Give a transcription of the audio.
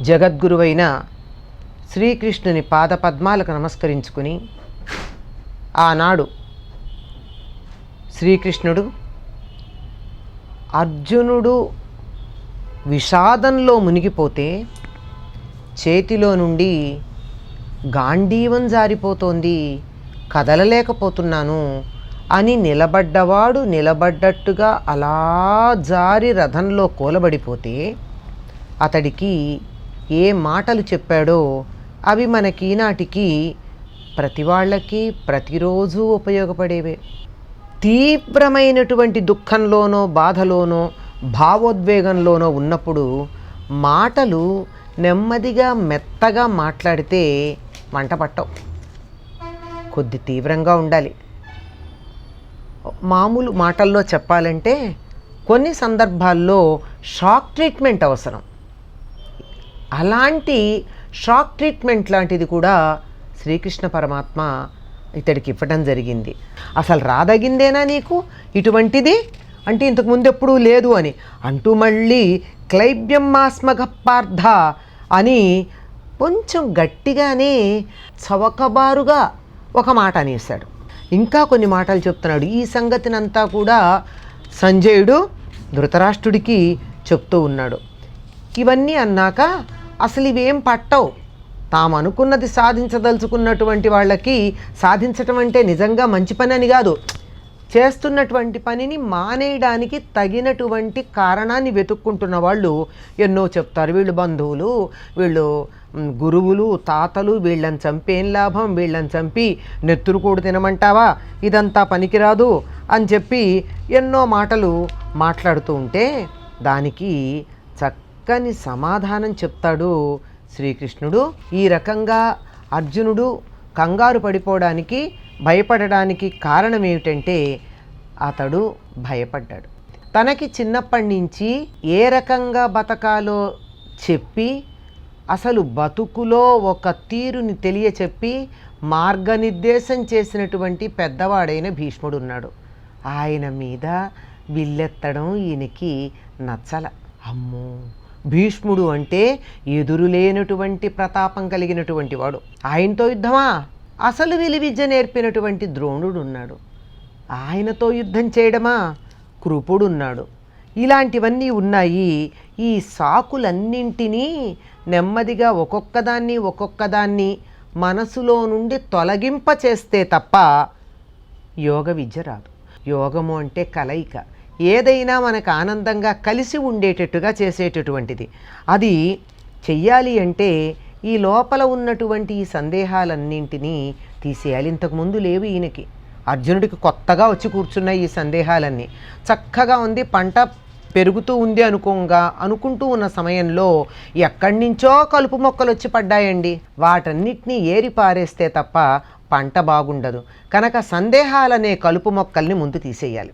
జగద్గురువైన శ్రీకృష్ణుని పాదపద్మాలకు నమస్కరించుకుని ఆనాడు శ్రీకృష్ణుడు అర్జునుడు విషాదంలో మునిగిపోతే చేతిలో నుండి గాంధీవం జారిపోతోంది కదలలేకపోతున్నాను అని నిలబడ్డవాడు నిలబడ్డట్టుగా అలా జారి రథంలో కూలబడిపోతే అతడికి ఏ మాటలు చెప్పాడో అవి మనకి ఈనాటికి ప్రతి వాళ్ళకి ప్రతిరోజు ఉపయోగపడేవే. తీవ్రమైనటువంటి దుఃఖంలోనో బాధలోనో భావోద్వేగంలోనో ఉన్నప్పుడు మాటలు నెమ్మదిగా మెత్తగా మాట్లాడితే వంట పట్టవు. కొద్ది తీవ్రంగా ఉండాలి. మామూలు మాటల్లో చెప్పాలంటే కొన్ని సందర్భాల్లో షాక్ ట్రీట్మెంట్ అవసరం. అలాంటి షాక్ ట్రీట్మెంట్ లాంటిది కూడా శ్రీకృష్ణ పరమాత్మ ఇతడికి ఇవ్వడం జరిగింది. అసలు రాదగిందేనా నీకు? ఇటువంటిది? అంటే ఇంతకు ముందు ఎప్పుడూ లేదు అని. అంటూ మళ్ళీ క్లైబ్యమ్మాస్మగ పార్థ అని కొంచెం గట్టిగానే చవకబారుగా ఒక మాట అనేసాడు ఇంకా కొన్ని మాటలు చెప్తున్నాడు. ఈ సంగతినంతా కూడా సంజయుడు ధృతరాష్ట్రుడికి చెప్తూ ఉన్నాడు. ఇవన్నీ అన్నాక అసలు ఇవేం పట్టవు. తాము అనుకున్నది సాధించదలుచుకున్నటువంటి వాళ్ళకి సాధించటం అంటే నిజంగా మంచి పని అని కాదు. చేస్తున్నటువంటి పనిని మానేయడానికి తగినటువంటి కారణాన్ని వెతుక్కుంటున్న వాళ్ళు ఎన్నో చెప్తారు. వీళ్ళు బంధువులు వీళ్ళు గురువులు తాతలు వీళ్ళని చంపేం లాభం? వీళ్ళని చంపి నెత్తురు కూడా తినమంటావా? ఇదంతా పనికిరాదు అని చెప్పి ఎన్నో మాటలు మాట్లాడుతూ ఉంటే దానికి చక్కని సమాధానం చెప్తాడు శ్రీకృష్ణుడు. ఈ రకంగా అర్జునుడు కంగారు పడిపోవడానికి భయపడడానికి కారణం ఏమిటంటే అతడు భయపడ్డాడు. తనకి చిన్నప్పటి నుంచి ఏ రకంగా బతకాలో చెప్పి అసలు బతుకులో ఒక తీరుని తెలియచెప్పి మార్గనిర్దేశం చేసినటువంటి పెద్దవాడైన భీష్ముడు ఉన్నాడు. ఆయన మీద విల్లెత్తడం ఈయనకి నచ్చల. అమ్మో! భీష్ముడు అంటే ఎదురులేనటువంటి ప్రతాపం కలిగినటువంటి వాడు. ఆయనతో యుద్ధమా? అసలు విలువిద్య నేర్పినటువంటి ద్రోణుడు ఉన్నాడు ఆయనతో యుద్ధం చేయడమా? కృపుడున్నాడు. ఇలాంటివన్నీ ఉన్నాయి. ఈ సాకులన్నింటినీ నెమ్మదిగా ఒక్కొక్కదాన్ని ఒక్కొక్కదాన్ని మనసులో నుండి తొలగింప చేస్తే తప్ప యోగ విద్య రాదు. యోగము అంటే కలయిక. ఏదైనా మనకు ఆనందంగా కలిసి ఉండేటట్టుగా చేసేటటువంటిది. అది చెయ్యాలి అంటే ఈ లోపల ఉన్నటువంటి ఈ సందేహాలన్నింటినీ తీసేయాలి. ఇంతకుముందు లేవు ఈయనకి. అర్జునుడికి కొత్తగా వచ్చి కూర్చున్నాయి ఈ సందేహాలన్నీ. చక్కగా ఉంది. పంట పెరుగుతూ ఉంది అనుకోగా అనుకుంటూ ఉన్న సమయంలో ఎక్కడి నుంచో కలుపు మొక్కలు వచ్చి పడ్డాయండి. వాటన్నిటినీ ఏరి పారేస్తే తప్ప పంట బాగుండదు. కనుక సందేహాలనే కలుపు మొక్కల్ని ముందు తీసేయాలి.